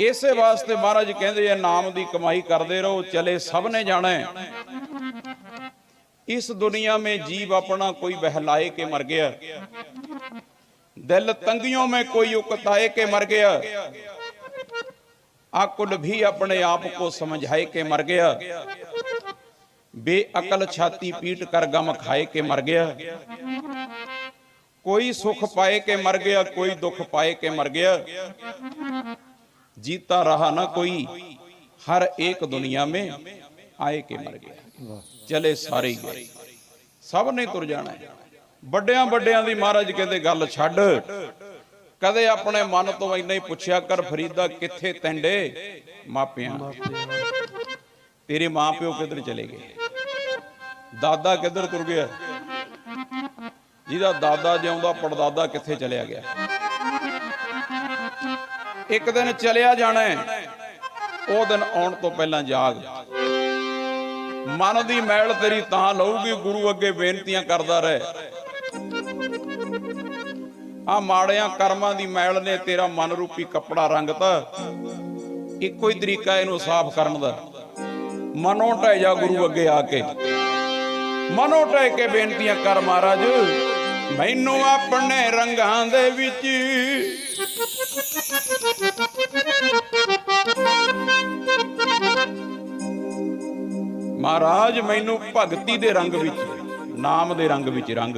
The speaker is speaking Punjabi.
ਇਸੇ ਵਾਸਤੇ ਮਹਾਰਾਜ ਕਹਿੰਦੇ ਆ, ਨਾਮ ਦੀ ਕਮਾਈ ਕਰਦੇ ਰਹੋ, ਚਲੇ ਸਭ ਨੇ ਜਾਣਾ ਇਸ ਦੁਨੀਆ ਮੇ ਜੀਵ ਆਪਣਾ ਕੋਈ ਬਹਿਲਾਏ ਕੇ ਮਰ ਗਿਆ। ਦਿਲ ਤੰਗੀਆਂ ਮੇ ਕੋਈ ਉਕਤਾਏ ਕੇ ਮਰ ਗਿਆ। ਆਕੁਲ ਵੀ ਆਪਣੇ ਆਪ ਕੋ ਸਮਝਾਏ ਕੇ ਮਰ ਗਿਆ। ਬੇਅਕਲ ਛਾਤੀ ਪੀਟ ਕਰ ਗਮ ਖਾਏ ਕੇ ਮਰ ਗਿਆ। ਕੋਈ ਸੁਖ ਪਾਏ ਕੇ ਮਰ ਗਿਆ, ਕੋਈ ਦੁੱਖ ਪਾਏ ਕੇ ਮਰ ਗਿਆ। जीता रहा ना कोई हर एक दुनिया में आए के मर गया ਚਲੇ ਸਾਰੇ ਹੀ ਗਏ ਸਭ ਨੇ ਤੁਰ ਜਾਣਾ ਹੈ। ਵੱਡਿਆਂ ਵੱਡਿਆਂ ਦੀ ਮਹਾਰਾਜ ਕਹਿੰਦੇ ਗੱਲ ਛੱਡ ਕਦੇ ਆਪਣੇ ਮਨ ਤੋਂ ਇੰਨਾ ਹੀ ਪੁੱਛਿਆ ਕਰ ਫਰੀਦਾ ਕਿੱਥੇ ਤੈਂਡੇ ਮਾਪਿਆਂ ਤੇਰੇ ਮਾਂ ਪਿਓ ਕਿੱਧਰ ਚਲੇ ਗਏ ਦਾਦਾ ਕਿੱਧਰ ਤੁਰ ਗਿਆ ਜਿਹਦਾ ਦਾਦਾ ਜਿਉਂਦਾ ਪੜਦਾਦਾ ਕਿੱਥੇ ਚਲਿਆ ਗਿਆ ਇੱਕ ਦਿਨ ਚਲਿਆ ਜਾਣਾ ਹੈ। ਉਹ ਦਿਨ ਆਉਣ ਤੋਂ ਪਹਿਲਾਂ ਜਾਗ। ਮਨ ਦੀ ਮੈਲ ਤੇਰੀ ਤਾਂ ਲਊਗੀ, ਗੁਰੂ ਅੱਗੇ ਬੇਨਤੀਆਂ ਕਰਦਾ ਰਹਿ। ਆ ਮਾੜਿਆਂ ਕਰਮਾਂ ਦੀ ਮੈਲ ਨੇ ਤੇਰਾ ਮਨ ਰੂਪੀ ਕੱਪੜਾ ਰੰਗਤਾ। ਇੱਕੋ ਹੀ ਤਰੀਕਾ ਇਹਨੂੰ ਸਾਫ਼ ਕਰਨ ਦਾ। ਮਨੋਂ ਢਹਿ ਜਾ ਗੁਰੂ ਅੱਗੇ ਆ ਕੇ। ਮਨੋਂ ਢਹਿ ਕੇ ਬੇਨਤੀਆਂ ਕਰ ਮਹਾਰਾਜ। ਮੈਨੂੰ ਆਪਣੇ ਰੰਗਾਂ ਦੇ ਵਿੱਚ ਮਹਾਰਾਜ ਮੈਨੂੰ ਭਗਤੀ ਦੇ ਰੰਗ ਵਿੱਚ ਨਾਮ ਦੇ ਰੰਗ ਵਿੱਚ ਰੰਗ।